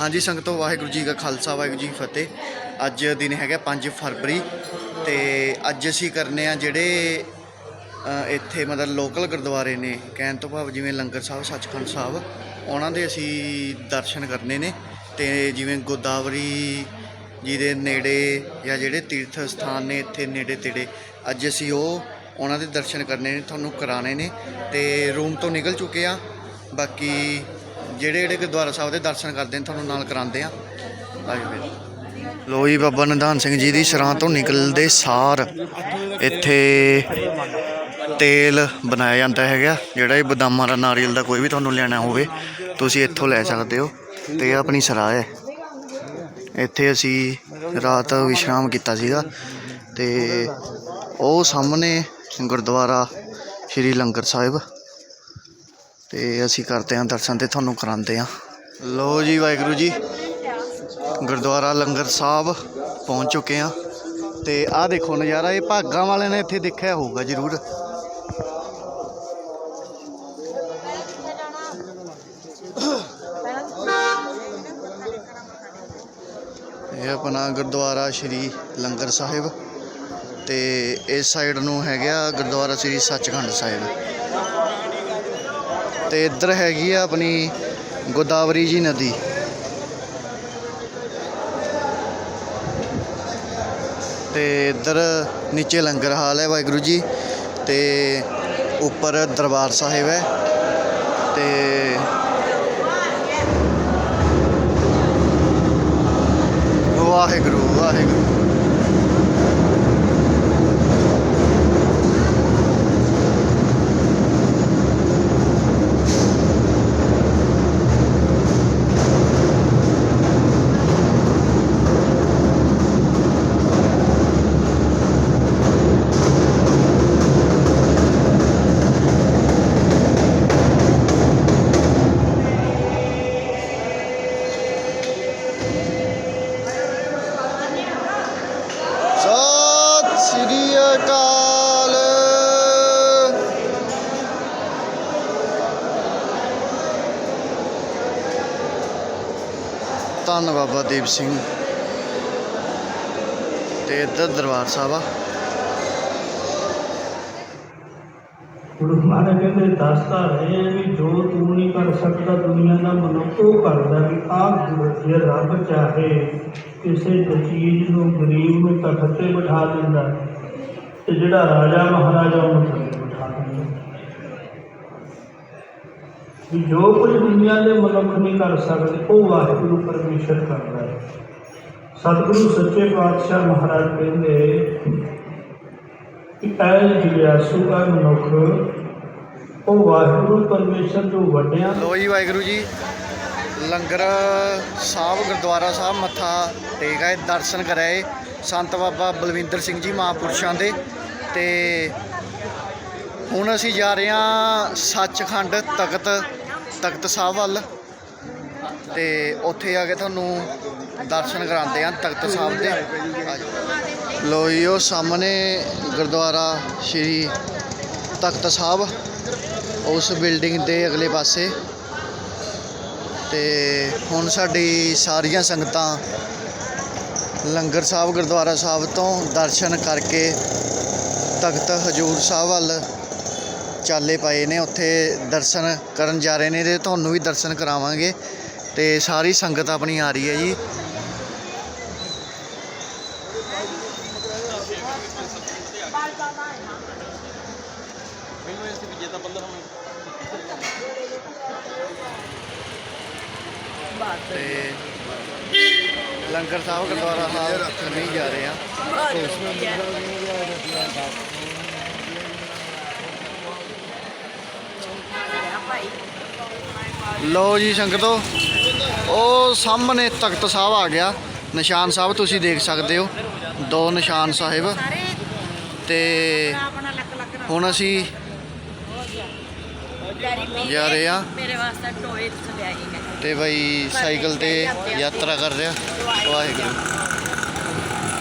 ਹਾਂਜੀ, ਸੰਗਤੋ ਵਾਹਿਗੁਰੂ ਜੀ ਕਾ ਖਾਲਸਾ, ਵਾਹਿਗੁਰੂ ਜੀ ਫਤਿਹ। ਅੱਜ ਦਿਨ ਹੈਗਾ 5 ਫਰਵਰੀ ਤੇ ਅੱਜ ਅਸੀਂ ਕਰਨੇ ਆ ਜਿਹੜੇ ਇੱਥੇ ਮਤਲਬ ਲੋਕਲ ਗੁਰਦੁਆਰੇ ਨੇ, ਕਹਿਣ ਤੋਂ ਭਾਵ ਜਿਵੇਂ ਲੰਗਰ ਸਾਹਿਬ, ਸੱਚਖੰਡ ਸਾਹਿਬ, ਉਹਨਾਂ ਦੇ ਅਸੀਂ ਦਰਸ਼ਨ ਕਰਨੇ ਨੇ ਤੇ ਜਿਵੇਂ ਗੋਦਾਵਰੀ ਜੀ ਦੇ ਨੇੜੇ ਜਾਂ ਜਿਹੜੇ ਤੀਰਥ ਸਥਾਨ ਨੇ ਇੱਥੇ ਨੇੜੇ ਤੇੜੇ, ਅੱਜ ਅਸੀਂ ਉਹ ਉਹਨਾਂ ਦੇ ਦਰਸ਼ਨ ਕਰਨੇ ਨੇ, ਤੁਹਾਨੂੰ ਕਰਾਣੇ ਨੇ ਤੇ ਰੂਮ ਤੋਂ ਨਿਕਲ ਚੁੱਕੇ ਆ। ਬਾਕੀ ਜਿਹੜੇ ਜਿਹੜੇ ਗੁਰਦੁਆਰਾ ਸਾਹਿਬ ਦੇ ਦਰਸ਼ਨ ਕਰਦੇ ਨੇ, ਤੁਹਾਨੂੰ ਨਾਲ ਕਰਾਉਂਦੇ ਆ। ਆਜੋ ਫਿਰ। ਲੋ ਜੀ, ਬਾਬਾ ਨਿਧਾਨ ਸਿੰਘ ਜੀ ਦੀ ਸਰਾਂ ਤੋਂ ਨਿਕਲਦੇ ਸਾਰ। ਇੱਥੇ ਤੇਲ ਬਣਾਇਆ ਜਾਂਦਾ ਹੈਗਾ, ਜਿਹੜਾ ਇਹ ਬਦਾਮਾਂ ਦਾ ਨਾਰੀਅਲ ਦਾ ਕੋਈ ਵੀ ਤੁਹਾਨੂੰ ਲੈਣਾ ਹੋਵੇ, ਤੁਸੀਂ ਇੱਥੋਂ ਲੈ ਸਕਦੇ ਹੋ। ਤੇ ਇਹ ਆਪਣੀ ਸਰਾਂ ਹੈ। ਇੱਥੇ ਅਸੀਂ ਰਾਤ ਵਿਸ਼ਰਾਮ ਕੀਤਾ ਸੀਗਾ। ਤੇ ਉਹ ਸਾਹਮਣੇ ਗੁਰਦੁਆਰਾ ਸ਼੍ਰੀ ਲੰਗਰ ਸਾਹਿਬ। ਤੇ ਅਸੀਂ ਕਰਦੇ ਹਾਂ ਦਰਸ਼ਨ ਤੇ ਤੁਹਾਨੂੰ ਕਰਾਉਂਦੇ ਹਾਂ। ਲੋ ਜੀ ਵਾਹਿਗੁਰੂ ਜੀ, ਗੁਰਦੁਆਰਾ ਲੰਗਰ ਸਾਹਿਬ ਪਹੁੰਚ ਚੁੱਕੇ ਹਾਂ। ਤੇ ਆਹ ਦੇਖੋ ਨਜ਼ਾਰਾ, ਇਹ ਭਾਗਾਂ ਵਾਲਿਆਂ ਨੇ ਇੱਥੇ ਦੇਖਿਆ ਹੋਊਗਾ ਜ਼ਰੂਰ। ਇਹ ਆਪਣਾ ਗੁਰਦੁਆਰਾ ਸ਼੍ਰੀ ਲੰਗਰ ਸਾਹਿਬ ਤੇ ਇਸ ਸਾਈਡ ਨੂੰ ਹੈਗਾ ਗੁਰਦੁਆਰਾ ਸ਼੍ਰੀ ਸੱਚਖੰਡ ਸਾਹਿਬ। ਤੇ ਇੱਧਰ ਹੈਗੀ ਆ ਆਪਣੀ ਗੋਦਾਵਰੀ ਜੀ ਨਦੀ। ਤੇ ਇੱਧਰ ਨੀਚੇ ਲੰਗਰ ਹਾਲ ਹੈ ਵਾਹਿਗੁਰੂ ਜੀ, ਤੇ ਉੱਪਰ ਦਰਬਾਰ ਸਾਹਿਬ ਹੈ। ਤੇ ਵਾਹਿਗੁਰੂ। ਵਾਹਿਗੁਰੂ ਬਾਬਾ ਦੀਪ ਸਿੰਘ। ਤੇ ਇੱਧਰ ਦਰਬਾਰ ਸਾਹਿਬ ਆ। ਗੁਰੂ ਮਹਾਰਾਜ ਕਹਿੰਦੇ ਦੱਸਦਾ ਰਹੇ ਆ ਵੀ ਜੋ ਤੂੰ ਨਹੀਂ ਕਰ ਸਕਦਾ, ਦੁਨੀਆ ਦਾ ਮਨੁੱਖ ਉਹ ਕਰਦਾ ਵੀ ਆਪ ਜੇ ਰੱਬ ਚਾਹੇ, ਕਿਸੇ ਚੀਜ਼ ਨੂੰ ਗਰੀਬ ਨੂੰ ਤਖਤ ਤੇ ਬਿਠਾ ਦਿੰਦਾ। ਤੇ ਜਿਹੜਾ ਰਾਜਾ ਮਹਾਰਾਜਾ ਉਹਨੂੰ ਥੱਲੇ ਬਿਠਾ ਦਿੰਦਾ ਵੀ ਜੋ ਕੁਝ ਦੁਨੀਆ ਦੇ ਮਨੁੱਖ ਨਹੀਂ ਕਰ ਸਕਦੇ, ਉਹ ਵਾਹਿਗੁਰੂ ਪਰਮੇਸ਼ਰ ਕਰਦਾ ਹੈ। ਸਤਿਗੁਰੂ ਸੱਚੇ ਪਾਤਸ਼ਾਹ ਮਹਾਰਾਜ ਕਹਿੰਦੇ ਕਿ ਐ ਜਿਗਿਆਸੂ ਦਾ ਮਨੁੱਖ, ਉਹ ਵਾਹਿਗੁਰੂ ਪਰਮੇਸ਼ਰ ਤੋਂ ਵੱਡਿਆਂ ਲੋ ਜੀ ਵਾਹਿਗੁਰੂ ਜੀ, ਲੰਗਰ ਸਾਹਿਬ, ਗੁਰਦੁਆਰਾ ਸਾਹਿਬ ਮੱਥਾ ਟੇਕ ਆਏ, ਦਰਸ਼ਨ ਕਰਾਏ ਸੰਤ ਬਾਬਾ ਬਲਵਿੰਦਰ ਸਿੰਘ ਜੀ ਮਹਾਂਪੁਰਸ਼ਾਂ ਦੇ। ਤੇ ਹੁਣ ਅਸੀਂ ਜਾ ਰਹੇ ਹਾਂ ਸੱਚਖੰਡ ਤਖਤ ਤਖਤ ਸਾਹਿਬ ਵੱਲ ਤੇ ਉੱਥੇ ਆ ਕੇ ਤੁਹਾਨੂੰ ਦਰਸ਼ਨ ਕਰਾਉਂਦੇ ਹਾਂ ਤਖਤ ਸਾਹਿਬ ਦੇ ਆਜੋ। ਲੋ ਜੀ, ਉਹ ਸਾਹਮਣੇ ਗੁਰਦੁਆਰਾ ਸ਼੍ਰੀ ਤਖਤ ਸਾਹਿਬ, ਉਸ ਬਿਲਡਿੰਗ ਦੇ ਅਗਲੇ ਪਾਸੇ ਤੇ ਹੁਣ ਸਾਡੀ ਸਾਰੀਆਂ ਸੰਗਤਾਂ ਲੰਗਰ ਸਾਹਿਬ, ਗੁਰਦੁਆਰਾ ਸਾਹਿਬ ਤੋਂ ਦਰਸ਼ਨ ਕਰਕੇ ਤਖਤ ਹਜੂਰ ਸਾਹਿਬ ਵੱਲ ਚਾਲੇ ਪਏ ਨੇ, ਉੱਥੇ ਦਰਸ਼ਨ ਕਰਨ ਜਾ ਰਹੇ ਨੇ ਤੇ ਤੁਹਾਨੂੰ ਵੀ ਦਰਸ਼ਨ ਕਰਾਵਾਂਗੇ ਤੇ ਸਾਰੀ ਸੰਗਤ ਆਪਣੀ ਆ ਰਹੀ ਹੈ ਜੀ। ਤੇ ਲੰਗਰ ਸਾਹਿਬ ਗੁਰਦੁਆਰਾ ਸਾਹਿਬ ਨਹੀਂ ਜਾ ਰਹੇ ਆ। ਲੋ ਜੀ ਸੰਗਤੋ ਉਹ ਸਾਹਮਣੇ ਤਖਤ ਸਾਹਿਬ ਆ ਗਿਆ। ਨਿਸ਼ਾਨ ਸਾਹਿਬ ਤੁਸੀਂ ਦੇਖ ਸਕਦੇ ਹੋ। ਦੋ ਨਿਸ਼ਾਨ ਸਾਹਿਬ। ਤੇ ਹੁਣ ਅਸੀਂ ਜਾ ਰਹੇ ਆ ਮੇਰੇ ਵਾਸਤੇ ਟੋਏ ਲਿਆਈ ਤੇ ਬਈ ਸਾਈਕਲ ਤੇ ਯਾਤਰਾ ਕਰ ਰਿਹਾ ਵਾਹਿਗੁਰੂ।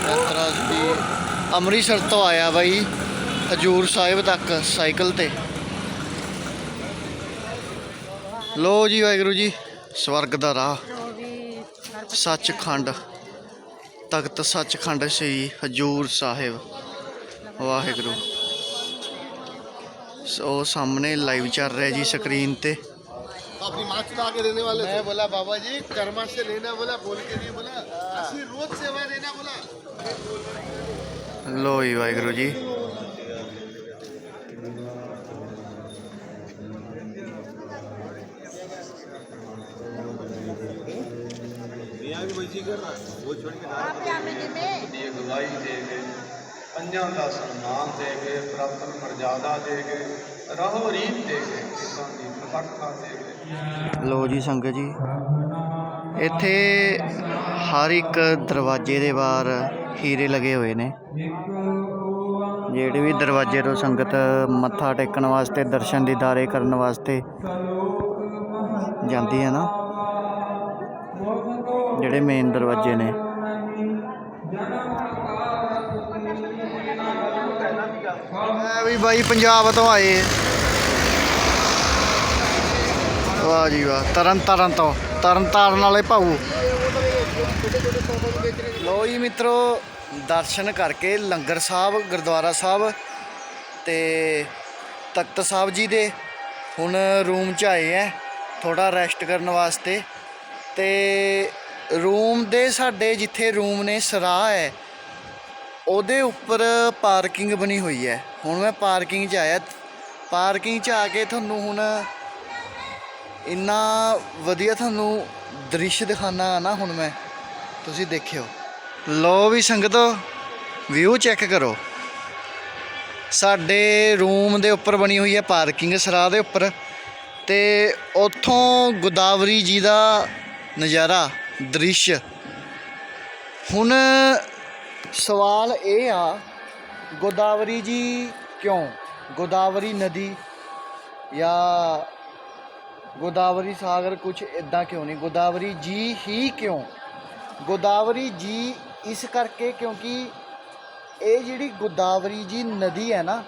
ਯਾਤਰਾ ਦੀ ਅੰਮ੍ਰਿਤਸਰ ਤੋਂ ਆਇਆ ਬਾਈ ਹਜੂਰ ਸਾਹਿਬ ਤੱਕ ਸਾਈਕਲ ਤੇ। ਲੋ ਜੀ ਵਾਹਿਗੁਰੂ ਜੀ ਸਵਰਗ ਦਾ ਰਾਹ ਉਹ ਵੀ ਸੱਚਖੰਡ ਤਖਤ ਸੱਚਖੰਡ ਸ੍ਰੀ ਹਜੂਰ ਸਾਹਿਬ ਵਾਹਿਗੁਰੂ ਸੋ ਸਾਹਮਣੇ ਲਾਈਵ ਚੱਲ ਰਿਹਾ ਜੀ ਸਕਰੀਨ ਤੇ तो अपनी माँ चुरा के देने वाले मैं बोला बाबा जी कर्मा से लेना बोला बोल के नहीं बोला असली रोज सेवा देना बोला ਲੋ ਜੀ ਵਾਹਿਗੁਰੂ ਜੀ ਦੀ ਅਗਵਾਈ ਦੇ ਕੇ ਪੰਜਾਂ ਦਾ ਸਨਮਾਨ ਦੇ ਕੇ ਪ੍ਰਾਪਤ ਮਰਜ਼ਾਦਾ ਦੇ ਕੇ ਰਹੋ ਰੀਤ ਦੇ ਕੇ ਕਿਸਾਂ ਦੀ ਪ੍ਰਤੱਖਤਾ ਦੇ ਕੇ। ਲੋ ਜੀ ਸੰਗਤ ਜੀ ਇੱਥੇ ਹਰ ਇੱਕ ਦਰਵਾਜ਼ੇ ਦੇ ਬਾਹਰ ਹੀਰੇ ਲੱਗੇ ਹੋਏ ਨੇ। ਜਿਹੜੇ ਵੀ ਦਰਵਾਜ਼ੇ ਤੋਂ ਸੰਗਤ ਮੱਥਾ ਟੇਕਣ ਵਾਸਤੇ ਦਰਸ਼ਨ ਦੀਦਾਰੇ ਕਰਨ ਵਾਸਤੇ ਜਾਂਦੀ ਹੈ ਨਾ। ਜਿਹੜੇ ਮੇਨ ਦਰਵਾਜ਼ੇ ਨੇ। ਇਹ ਵੀ ਬਾਈ ਪੰਜਾਬ ਤੋਂ ਆਏ। ਵਾਹ ਜੀ ਵਾਹ, ਤਰਨ ਤਾਰਨ ਤੋਂ, ਤਰਨ ਤਾਰਨ ਵਾਲੇ ਭਾਊ। ਲੋ ਜੀ ਮਿੱਤਰੋ, ਦਰਸ਼ਨ ਕਰਕੇ ਲੰਗਰ ਸਾਹਿਬ, ਗੁਰਦੁਆਰਾ ਸਾਹਿਬ ਤੇ ਤਖਤ ਸਾਹਿਬ ਜੀ ਦੇ ਹੁਣ ਰੂਮ 'ਚ ਆਏ ਐ ਥੋੜਾ ਰੈਸਟ ਕਰਨ ਵਾਸਤੇ ਤੇ ਰੂਮ ਦੇ ਸਾਡੇ ਜਿੱਥੇ ਰੂਮ ਨੇ ਸਰਾਹ ਹੈ, ਉਹਦੇ ਉੱਪਰ ਪਾਰਕਿੰਗ ਬਣੀ ਹੋਈ ਹੈ। ਹੁਣ ਮੈਂ ਪਾਰਕਿੰਗ 'ਚ ਆਇਆ। ਪਾਰਕਿੰਗ 'ਚ ਆ ਕੇ ਤੁਹਾਨੂੰ ਹੁਣ ਇੰਨਾ ਵਧੀਆ ਤੁਹਾਨੂੰ ਦ੍ਰਿਸ਼ ਦਿਖਾਣਾ ਨਾ ਹੁਣ ਮੈਂ। ਤੁਸੀਂ ਦੇਖਿਓ। ਲੋ ਵੀ ਸੰਗਤੋ ਵਿਊ ਚੈੱਕ ਕਰੋ। ਸਾਡੇ ਰੂਮ ਦੇ ਉੱਪਰ ਬਣੀ ਹੋਈ ਹੈ ਪਾਰਕਿੰਗ ਸਰਾਹ ਦੇ ਉੱਪਰ। ਤੇ ਉੱਥੋਂ ਗੋਦਾਵਰੀ ਜੀ ਦਾ ਨਜ਼ਾਰਾ ਦ੍ਰਿਸ਼। ਹੁਣ ਸਵਾਲ ਇਹ ਆ, ਗੋਦਾਵਰੀ ਜੀ ਕਿਉਂ? ਗੋਦਾਵਰੀ ਨਦੀ ਜਾਂ ਗੋਦਾਵਰੀ ਸਾਗਰ ਕੁਝ ਇਦਾਂ ਕਿਉਂ ਨਹੀਂ? ਗੋਦਾਵਰੀ ਜੀ ਹੀ ਕਿਉਂ? ਗੋਦਾਵਰੀ ਜੀ ਇਸ ਕਰਕੇ ਕਿਉਂਕਿ ਇਹ ਜਿਹੜੀ ਗੋਦਾਵਰੀ ਜੀ ਨਦੀ ਹੈ ਨਾ,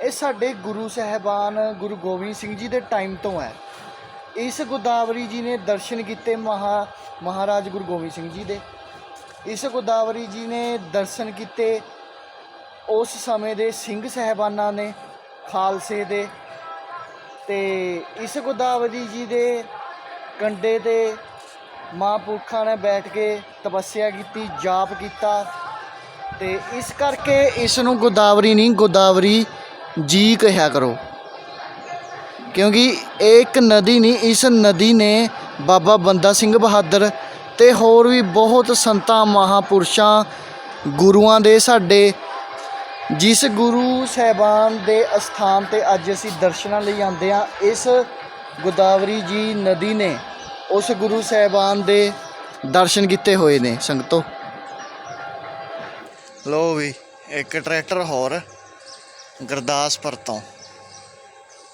ਇਹ ਸਾਡੇ ਗੁਰੂ ਸਾਹਿਬਾਨ ਗੁਰੂ ਗੋਬਿੰਦ ਸਿੰਘ ਜੀ ਦੇ ਟਾਈਮ ਤੋਂ ਹੈ। ਇਸ ਗੋਦਾਵਰੀ ਜੀ ਨੇ ਦਰਸ਼ਨ ਕੀਤੇ ਮਹਾ, ਮਹਾਰਾਜ ਗੁਰੂ ਗੋਬਿੰਦ ਸਿੰਘ ਜੀ ਦੇ। ਇਸ ਗੋਦਾਵਰੀ ਜੀ ਨੇ ਦਰਸ਼ਨ ਕੀਤੇ ਉਸ ਸਮੇਂ ਦੇ ਸਿੰਘ ਸਹਿਬਾਨਾਂ ਨੇ, ਖਾਲਸੇ ਦੇ। ਤੇ ਇਸ ਗੋਦਾਵਰੀ ਜੀ ਦੇ ਕੰਡੇ ਤੇ ਮਹਾਂਪੁਰਖਾਂ ਨੇ ਬੈਠ ਕੇ ਤਪੱਸਿਆ ਕੀਤੀ, ਜਾਪ ਕੀਤਾ। ਤੇ ਇਸ ਕਰਕੇ ਇਸ ਨੂੰ ਗੋਦਾਵਰੀ ਨਹੀਂ, ਗੋਦਾਵਰੀ ਜੀ ਕਿਹਾ ਕਰੋ। ਕਿਉਂਕਿ ਇਹ ਇੱਕ ਨਦੀ ਨਹੀਂ, ਇਸ ਨਦੀ ਨੇ ਬਾਬਾ ਬੰਦਾ ਸਿੰਘ ਬਹਾਦਰ ਤੇ ਹੋਰ ਵੀ ਬਹੁਤ ਸੰਤਾਂ, ਮਹਾਪੁਰਸ਼ਾਂ, ਗੁਰੂਆਂ ਦੇ ਸਾਡੇ, ਜਿਸ ਗੁਰੂ ਸਾਹਿਬਾਨ ਦੇ ਅਸਥਾਨ ਤੇ ਅੱਜ ਅਸੀਂ ਦਰਸ਼ਨਾਂ ਲਈ ਆਉਂਦੇ ਆ ਇਸ ਗੋਦਾਵਰੀ ਜੀ ਨਦੀ ਨੇ ਉਸ ਗੁਰੂ ਸਾਹਿਬਾਨ ਦੇ ਦਰਸ਼ਨ ਕੀਤੇ ਹੋਏ ਨੇ ਸੰਗਤੋ। ਲੋ ਵੀ, ਇੱਕ ਟਰੈਕਟਰ ਹੋਰ, ਗੁਰਦਾਸਪੁਰ ਤੋਂ।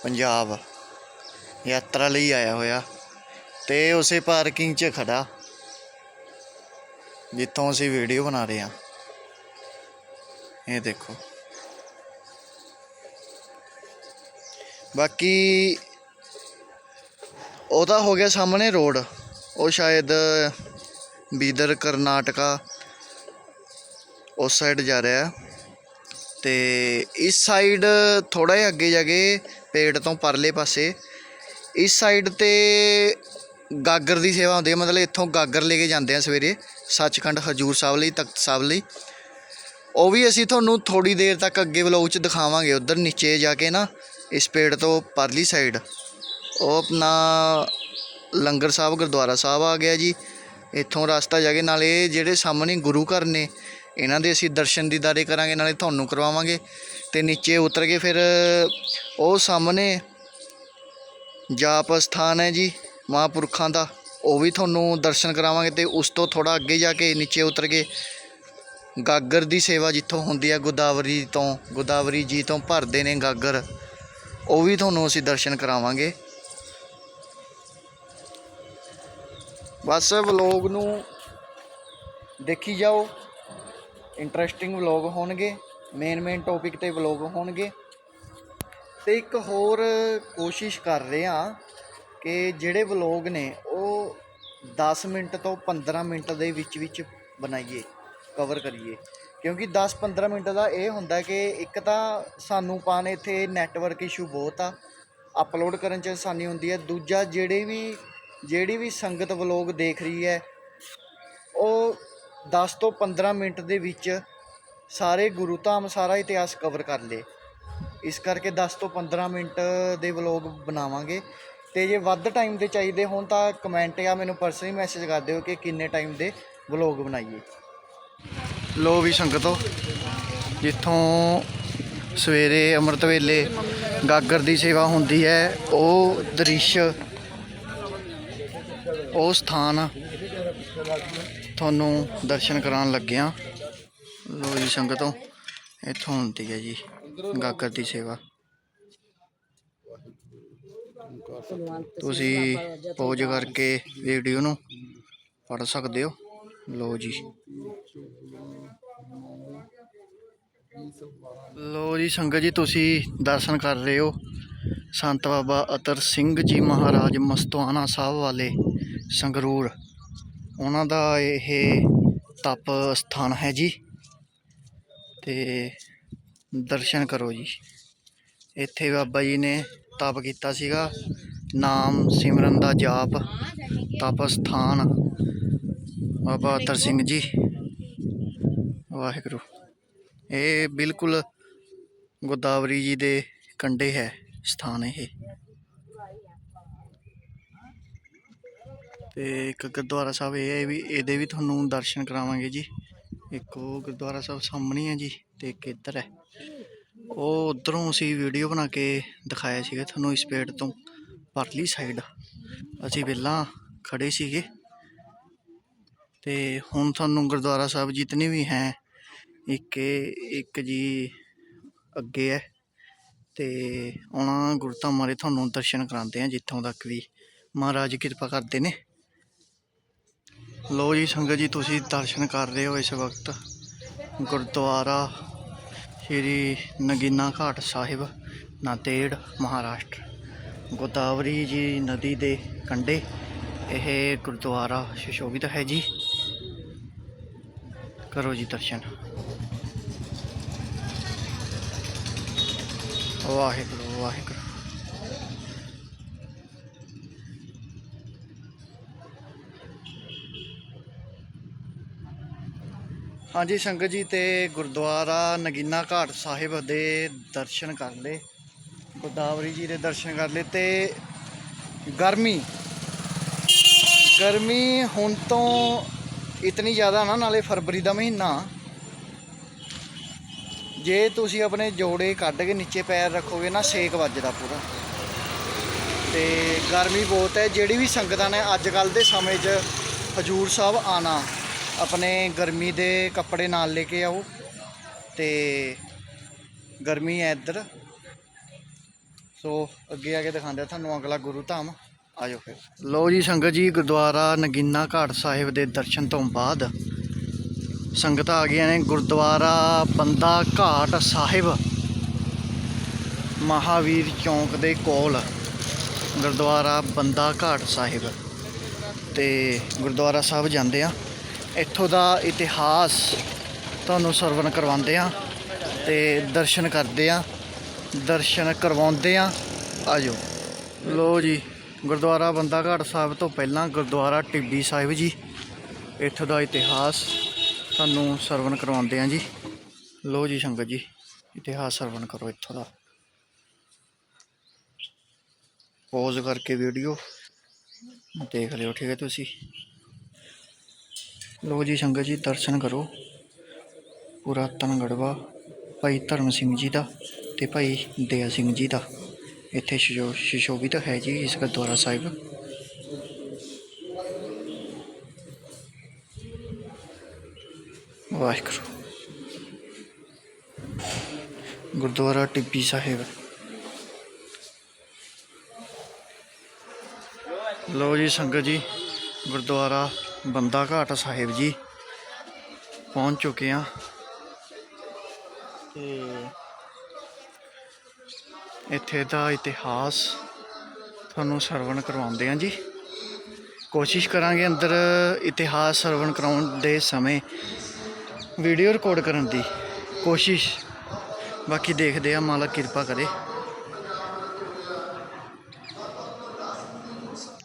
ਪੰਜਾਬ। ਯਾਤਰਾ ਲਈ ਆਇਆ ਹੋਇਆ ਤੇ ਉਸੇ ਪਾਰਕਿੰਗ 'ਚ ਖੜਾ ਜਿੱਥੋਂ ਅਸੀਂ ਵੀਡੀਓ ਬਣਾ ਰਹੇ ਹਾਂ। ਇਹ ਦੇਖੋ। ਬਾਕੀ ਉਹਦਾ ਹੋ ਗਿਆ ਸਾਹਮਣੇ ਰੋਡ। ਉਹ ਸ਼ਾਇਦ ਬੀਦਰ ਕਰਨਾਟਕਾ ਉਸ ਸਾਈਡ ਜਾ ਰਿਹਾ ਹੈ। ਤੇ ਇਸ ਸਾਈਡ ਥੋੜਾ ਜਿਹਾ ਅੱਗੇ ਜਾ ਕੇ ਪੇੜ ਤੋਂ ਪਰਲੇ ਪਾਸੇ। ਇਸ ਸਾਈਡ ਤੇ ਗਾਗਰ ਦੀ ਸੇਵਾ ਹੁੰਦੀ ਹੈ, ਮਤਲਬ ਇੱਥੋਂ ਗਾਗਰ ਲੈ ਕੇ ਜਾਂਦੇ ਆ ਸਵੇਰੇ, ਸੱਚਖੰਡ ਹਜੂਰ ਸਾਹਿਬ ਲਈ, ਤਖਤ ਸਾਹਿਬ ਲਈ। ਉਹ ਵੀ ਅਸੀਂ ਤੁਹਾਨੂੰ ਥੋੜੀ ਦੇਰ ਤੱਕ ਅੱਗੇ ਵਲੋਗ 'ਚ ਦਿਖਾਵਾਂਗੇ, ਉਧਰ ਨੀਚੇ ਜਾ ਕੇ ਨਾ, ਇਸ ਪੇੜ ਤੋਂ ਪਰਲੀ ਸਾਈਡ ਉਹ ਆਪਣਾ ਲੰਗਰ ਸਾਹਿਬ, ਗੁਰਦੁਆਰਾ ਸਾਹਿਬ ਆ ਗਿਆ ਜੀ। ਇੱਥੋਂ ਰਸਤਾ ਜਾ ਕੇ, ਨਾਲੇ ਜਿਹੜੇ ਸਾਹਮਣੇ ਗੁਰੂ ਘਰ ਨੇ ਇਹਨਾਂ ਦੇ ਅਸੀਂ ਦਰਸ਼ਨ ਦੀਦਾਰੇ ਕਰਾਂਗੇ, ਨਾਲੇ ਤੁਹਾਨੂੰ ਕਰਵਾਵਾਂਗੇ। ਤੇ ਨੀਚੇ ਉਤਰ ਕੇ ਫਿਰ ਉਹ ਸਾਹਮਣੇ ਜਾਪ ਸਥਾਨ ਹੈ ਜੀ, ਮਹਾਂਪੁਰਖਾਂ ਦਾ। ਉਹ ਵੀ ਤੁਹਾਨੂੰ ਦਰਸ਼ਨ ਕਰਾਵਾਂਗੇ ਤੇ ਉਸ ਤੋਂ ਥੋੜਾ ਅੱਗੇ ਜਾ ਕੇ ਨੀਚੇ ਉਤਰ ਕੇ ਗਾਗਰ ਦੀ ਸੇਵਾ ਜਿੱਥੋਂ ਹੁੰਦੀ ਹੈ ਗੋਦਾਵਰੀ ਤੋਂ, ਗੋਦਾਵਰੀ ਜੀ ਤੋਂ ਭਰਦੇ ਨੇ ਗਾਗਰ। ਉਹ ਵੀ ਤੁਹਾਨੂੰ ਅਸੀਂ ਦਰਸ਼ਨ ਕਰਾਵਾਂਗੇ। ਬਸ ਵਲੋਗ ਨੂੰ ਦੇਖੀ ਜਾਓ। ਇੰਟਰਸਟਿੰਗ ਵਲੋਗ ਹੋਣਗੇ ਮੇਨ ਮੇਨ ਟੌਪਿਕ ਤੇ ਵਲੋਗ ਹੋਣਗੇ। ਤੇ ਇੱਕ ਹੋਰ ਕੋਸ਼ਿਸ਼ ਕਰ ਰਹੇ ਹਾਂ ਕਿ ਜਿਹੜੇ ਵਲੋਗ ਨੇ, ਉਹ 10 ਮਿੰਟ ਤੋਂ 15 ਮਿੰਟ ਦੇ ਵਿੱਚ ਵਿੱਚ ਬਣਾਈਏ ਕਵਰ ਕਰੀਏ। ਕਿਉਂਕਿ 10-15 ਮਿੰਟ ਦਾ ਇਹ ਹੁੰਦਾ ਕਿ ਇੱਕ ਤਾਂ ਸਾਨੂੰ ਪਾਣ ਇੱਥੇ ਨੈਟਵਰਕ ਇਸ਼ੂ ਬਹੁਤ ਆ ਅਪਲੋਡ ਕਰਨ 'ਚ ਆਸਾਨੀ ਹੁੰਦੀ ਹੈ। ਦੂਜਾ, ਜਿਹੜੇ ਵੀ, ਜਿਹੜੀ ਵੀ ਸੰਗਤ ਵਲੋਗ ਦੇਖ ਰਹੀ ਹੈ, ਉਹ 10 ਤੋਂ 15 ਮਿੰਟ ਦੇ ਵਿੱਚ ਸਾਰੇ ਗੁਰੂ ਧਾਮ ਸਾਰਾ ਇਤਿਹਾਸ ਕਵਰ ਕਰ ਲੇ ਇਸ ਕਰਕੇ 10 ਤੋਂ 15 ਮਿੰਟ ਦੇ ਵਲੋਗ ਬਣਾਵਾਂਗੇ। ਤੇ ਜੇ ਵੱਧ ਟਾਈਮ ਦੇ ਚਾਹੀਦੇ ਹੋਣ ਤਾਂ ਕਮੈਂਟ ਜਾਂ ਮੈਨੂੰ ਪਰਸਨਲੀ ਮੈਸੇਜ ਕਰ ਦਿਓ ਕਿ ਕਿੰਨੇ ਟਾਈਮ ਦੇ ਵਲੋਗ ਬਣਾਈਏ। ਲੋ ਵੀ ਸੰਗਤੋ, ਜਿੱਥੋਂ ਸਵੇਰੇ ਅੰਮ੍ਰਿਤ ਵੇਲੇ ਗਾਗਰ ਦੀ ਸੇਵਾ ਹੁੰਦੀ ਹੈ, ਉਹ ਦ੍ਰਿਸ਼, ਉਹ ਸਥਾਨ ਤੁਹਾਨੂੰ ਦਰਸ਼ਨ ਕਰਾਉਣ ਲੱਗਿਆ ਲੋ ਜੀ, ਸੰਗਤੋ ਇੱਥੋਂ ਹੁੰਦੀ ਹੈ ਜੀ, ਗਾਗਰ ਦੀ ਸੇਵਾ। ਤੁਸੀਂ ਪੌਜ ਕਰਕੇ ਵੀਡੀਓ ਨੂੰ ਪੜ ਸਕਦੇ ਹੋ। ਲੋ ਜੀ। ਲੋ ਜੀ, ਸੰਗਤ ਜੀ, ਤੁਸੀਂ ਦਰਸ਼ਨ ਕਰ ਰਹੇ ਹੋ। ਸੰਤ ਬਾਬਾ ਅਤਰ ਸਿੰਘ ਜੀ ਮਹਾਰਾਜ ਮਸਤਵਾਨਾ ਸਾਹਿਬ ਵਾਲੇ ਸੰਗਰੂਰ। ਉਹਨਾਂ ਦਾ ਇਹ ਤਪ ਸਥਾਨ ਹੈ ਜੀ। ਤੇ ਦਰਸ਼ਨ ਕਰੋ ਜੀ। ਇੱਥੇ ਬਾਬਾ ਜੀ ਨੇ ਤਪ ਕੀਤਾ ਸੀਗਾ। ਨਾਮ ਸਿਮਰਨ ਦਾ ਜਾਪ ਤਪ ਸਥਾਨ। ਬਾਬਾ ਅਤਰ ਸਿੰਘ ਜੀ। ਵਾਹਿਗੁਰੂ। ਇਹ ਬਿਲਕੁਲ ਗੋਦਾਵਰੀ ਜੀ ਦੇ ਕੰਢੇ ਹੈ ਸਥਾਨ ਇਹ। ਤੇ ਇੱਕ ਗੁਰਦੁਆਰਾ ਸਾਹਿਬ ਇਹ ਹੈ ਵੀ ਇਹਦੇ ਵੀ ਤੁਹਾਨੂੰ ਦਰਸ਼ਨ ਕਰਾਵਾਂਗੇ ਜੀ। ਇੱਕ ਉਹ ਗੁਰਦੁਆਰਾ ਸਾਹਿਬ ਸਾਹਮਣੇ ਹੈ ਜੀ ਤੇ ਇੱਕ ਇੱਧਰ ਹੈ। ਉਹ ਉਧਰੋਂ ਅਸੀਂ ਵੀਡੀਓ ਬਣਾ ਕੇ ਦਿਖਾਇਆ ਸੀਗਾ ਤੁਹਾਨੂੰ ਇਸ ਪੇੜ ਤੋਂ, ਪਰਲੀ ਸਾਈਡ ਅਸੀਂ ਪਹਿਲਾਂ ਖੜੇ ਸੀਗੇ ਤੇ ਹੁਣ ਤੁਹਾਨੂੰ ਗੁਰਦੁਆਰਾ ਸਾਹਿਬ ਜਿਤਨੇ ਵੀ ਹੈ, ਇੱਕ ਇਹ- ਇੱਕ ਜੀ ਅੱਗੇ ਹੈ ਤੇ ਉਹਨਾਂ ਗੁਰਧਾਮਾਂ ਦੇ ਤੁਹਾਨੂੰ ਦਰਸ਼ਨ ਕਰਾਉਂਦੇ ਆ ਜਿੱਥੋਂ ਤੱਕ ਵੀ। ਮਹਾਰਾਜ ਕਿਰਪਾ ਕਰਦੇ ਨੇ। ਲੋ ਜੀ ਸੰਗਤ ਜੀ, ਤੁਸੀਂ ਦਰਸ਼ਨ ਕਰ ਰਹੇ ਹੋ ਇਸ ਵਕਤ ਗੁਰਦੁਆਰਾ ਸ਼੍ਰੀ ਨਗੀਨਾ ਘਾਟ ਸਾਹਿਬ, ਨਾਂਦੇੜ, ਮਹਾਰਾਸ਼ਟਰ। ਗੋਦਾਵਰੀ ਜੀ ਨਦੀ ਦੇ ਕੰਢੇ, ਇਹ ਗੁਰਦੁਆਰਾ ਸੁਸ਼ੋਭਿਤ ਹੈ ਜੀ। ਕਰੋ ਜੀ ਦਰਸ਼ਨ। ਵਾਹਿਗੁਰੂ ਵਾਹਿਗੁਰੂ। ਹਾਂਜੀ, ਸੰਗਤ ਜੀ ਤੇ ਗੁਰਦੁਆਰਾ ਨਗੀਨਾ ਘਾਟ ਸਾਹਿਬ ਦੇ ਦਰਸ਼ਨ ਕਰ ਲਏ। ਗੋਦਾਵਰੀ ਜੀ ਦੇ ਦਰਸ਼ਨ ਕਰ ਲਏ ਤੇ ਗਰਮੀ ਗਰਮੀ ਹੁਣ ਤੋਂ ਇਤਨੀ ਜ਼ਿਆਦਾ ਨਾ, ਨਾਲੇ ਫਰਵਰੀ ਦਾ ਮਹੀਨਾ। ਜੇ ਤੁਸੀਂ ਆਪਣੇ ਜੋੜੇ ਕੱਢ ਕੇ ਨੀਚੇ ਪੈਰ ਰੱਖੋਗੇ ਨਾ ਸੇਕ ਵੱਜਦਾ ਪੂਰਾ। ਤੇ ਗਰਮੀ ਬਹੁਤ ਹੈ। ਜਿਹੜੀ ਵੀ ਸੰਗਤਾਂ ਨੇ ਅੱਜ ਕੱਲ ਦੇ ਸਮੇਂ 'ਚ ਹਜੂਰ ਸਾਹਿਬ ਆਣਾ ਆਪਣੇ ਗਰਮੀ ਦੇ ਕੱਪੜੇ ਨਾਲ ਲੈ ਕੇ ਆਓ ਤੇ ਗਰਮੀ ਹੈ ਇੱਧਰ। ਸੋ ਅੱਗੇ ਆ ਕੇ ਦਿਖਾਉਂਦੇ ਤੁਹਾਨੂੰ ਅਗਲਾ ਗੁਰੂ ਧਾਮ। ਆਜੋ ਫਿਰ। ਲੋ ਜੀ ਸੰਗਤ ਜੀ, ਗੁਰਦੁਆਰਾ ਨਗੀਨਾ ਘਾਟ ਸਾਹਿਬ ਦੇ ਦਰਸ਼ਨ ਤੋਂ ਬਾਅਦ ਸੰਗਤਾਂ ਆ ਗਈਆਂ ਨੇ। ਗੁਰਦੁਆਰਾ ਬੰਦਾ ਘਾਟ ਸਾਹਿਬ ਮਹਾਵੀਰ ਚੌਂਕ ਦੇ ਕੋਲ। ਗੁਰਦੁਆਰਾ ਬੰਦਾ ਘਾਟ ਸਾਹਿਬ। ਤੇ ਗੁਰਦੁਆਰਾ ਸਾਹਿਬ ਜਾਂਦੇ ਆ ਇੱਥੋਂ ਦਾ ਇਤਿਹਾਸ ਤੁਹਾਨੂੰ ਸਰਵਣ ਕਰਵਾਉਂਦੇ ਆ ਤੇ ਦਰਸ਼ਨ ਕਰਦੇ ਆ ਦਰਸ਼ਨ ਕਰਵਾਉਂਦੇ ਆ ਆਜੋ। ਲੋ ਜੀ, ਗੁਰਦੁਆਰਾ ਬੰਦਾ ਘਾਟ ਸਾਹਿਬ ਤੋਂ ਪਹਿਲਾਂ ਗੁਰਦੁਆਰਾ ਟਿੱਬੀ ਸਾਹਿਬ ਜੀ। ਇੱਥੋਂ ਦਾ ਇਤਿਹਾਸ ਤੁਹਾਨੂੰ ਸਰਵਣ ਕਰਵਾਉਂਦੇ ਆ ਜੀ। ਲੋ ਜੀ ਸੰਗਤ ਜੀ, ਇਤਿਹਾਸ ਸਰਵਣ ਕਰੋ ਇੱਥੋਂ ਦਾ। ਪੌਜ਼ ਕਰਕੇ ਵੀਡੀਓ ਦੇਖ ਲਿਓ, ਠੀਕ ਹੈ ਤੁਸੀਂ? ਲੋ ਜੀ ਸੰਗਤ ਜੀ, ਦਰਸ਼ਨ ਕਰੋ। ਪੁਰਾਤਨ ਗੜਵਾ ਭਾਈ ਧਰਮ ਸਿੰਘ ਜੀ ਦਾ ਤੇ ਭਾਈ ਦਇਆ ਸਿੰਘ ਜੀ ਦਾ। ਇੱਥੇ ਸ਼ਿਸ਼ੋ ਸ਼ਿਸ਼ੋਭਿਤ ਹੈ ਜੀ ਇਸ ਗੁਰਦੁਆਰਾ ਸਾਹਿਬ। ਵਾਹਿਗੁਰੂ। ਗੁਰਦੁਆਰਾ ਟਿੱਬੀ ਸਾਹਿਬ। ਲੋ ਜੀ ਸੰਗਤ ਜੀ, ਗੁਰਦੁਆਰਾ ਬੰਦਾ ਘਾਟ ਸਾਹਿਬ ਜੀ। ਪਹੁੰਚ ਚੁੱਕੇ ਆ। ਤੇ ਇੱਥੇ ਦਾ ਇਤਿਹਾਸ ਤੁਹਾਨੂੰ ਸਰਵਣ ਕਰਵਾਉਂਦੇ ਆ ਜੀ। ਕੋਸ਼ਿਸ਼ ਕਰਾਂਗੇ ਅੰਦਰ ਇਤਿਹਾਸ ਸਰਵਣ ਕਰਾਉਣ ਦੇ ਸਮੇਂ ਵੀਡੀਓ ਰਿਕਾਰਡ ਕਰਨ ਦੀ। ਕੋਸ਼ਿਸ਼। ਬਾਕੀ ਦੇਖਦੇ ਆ ਮਾਲਕ ਕਿਰਪਾ ਕਰੇ।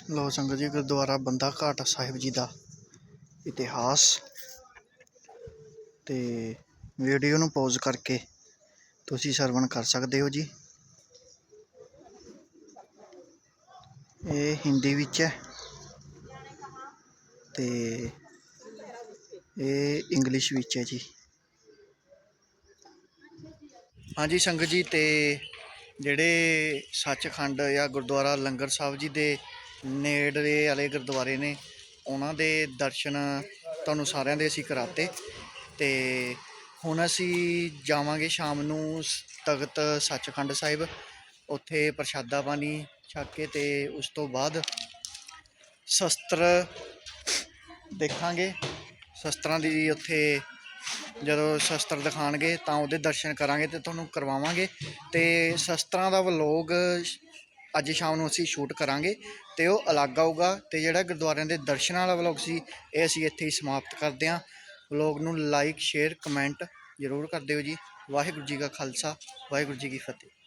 ਲੋ ਸੰਗਤ ਜੀ ਗੁਰਦੁਆਰਾ ਬੰਦਾ ਘਾਟ ਸਾਹਿਬ ਜੀ ਦਾ। ਇਤਿਹਾਸ ਤੇ ਵੀਡੀਓ ਨੂੰ ਪੌਜ਼ ਕਰਕੇ ਤੁਸੀਂ ਸਰਵਣ ਕਰ ਸਕਦੇ ਹੋ ਜੀ। ਇਹ ਹਿੰਦੀ ਵਿੱਚ ਹੈ ਤੇ ਇਹ ਇੰਗਲਿਸ਼ ਵਿੱਚ ਹੈ ਜੀ। ਹਾਂਜੀ ਸੰਗਤ ਜੀ, ਤੇ ਜਿਹੜੇ ਸੱਚਖੰਡ ਜਾਂ ਗੁਰਦੁਆਰਾ ਲੰਗਰ ਸਾਹਿਬ ਜੀ ਦੇ ਨੇੜਲੇ ਵਾਲੇ ਗੁਰਦੁਆਰੇ ਨੇ ਉਹਨਾਂ ਦੇ ਦਰਸ਼ਨ ਤੁਹਾਨੂੰ ਸਾਰਿਆਂ ਦੇ ਅਸੀਂ ਕਰਾਤੇ ਤੇ ਹੁਣ ਅਸੀਂ ਜਾਵਾਂਗੇ ਸ਼ਾਮ ਨੂੰ ਸ- ਤਖਤ ਸੱਚਖੰਡ ਸਾਹਿਬ, ਉੱਥੇ ਪ੍ਰਸ਼ਾਦਾ ਪਾਣੀ ਛੱਕ ਕੇ ਤੇ ਉਸ ਤੋਂ ਬਾਅਦ ਸ਼ਸਤਰ ਦੇਖਾਂਗੇ। ਸ਼ਸਤਰਾਂ ਦੀ ਉੱਥੇ ਜਦੋਂ ਸ਼ਸਤਰ ਦਿਖਾਣਗੇ ਤਾਂ ਉਹਦੇ ਦਰਸ਼ਨ ਕਰਾਂਗੇ ਤੇ ਤੁਹਾਨੂੰ ਕਰਵਾਵਾਂਗੇ ਤੇ ਸ਼ਸਤਰਾਂ ਦਾ ਵਲੋਗ ਅੱਜ ਸ਼ਾਮ ਨੂੰ ਅਸੀਂ ਸ਼ੂਟ ਕਰਾਂਗੇ ਤੇ ਉਹ ਅਲੱਗ ਆਊਗਾ ਤੇ ਜਿਹੜਾ ਗੁਰਦੁਆਰਿਆਂ ਦੇ ਦਰਸ਼ਨਾਂ ਵਾਲਾ ਵਲੋਗ ਸੀ, ਇਹ ਅਸੀਂ ਇੱਥੇ ਹੀ ਸਮਾਪਤ ਕਰਦੇ ਹਾਂ। ਵਲੋਗ ਨੂੰ ਲਾਈਕ ਸ਼ੇਅਰ ਕਮੈਂਟ ਜ਼ਰੂਰ ਕਰ ਦਿਓ ਜੀ। ਵਾਹਿਗੁਰੂ ਜੀ ਕਾ ਖਾਲਸਾ, ਵਾਹਿਗੁਰੂ ਜੀ ਕੀ ਫਤਿਹ।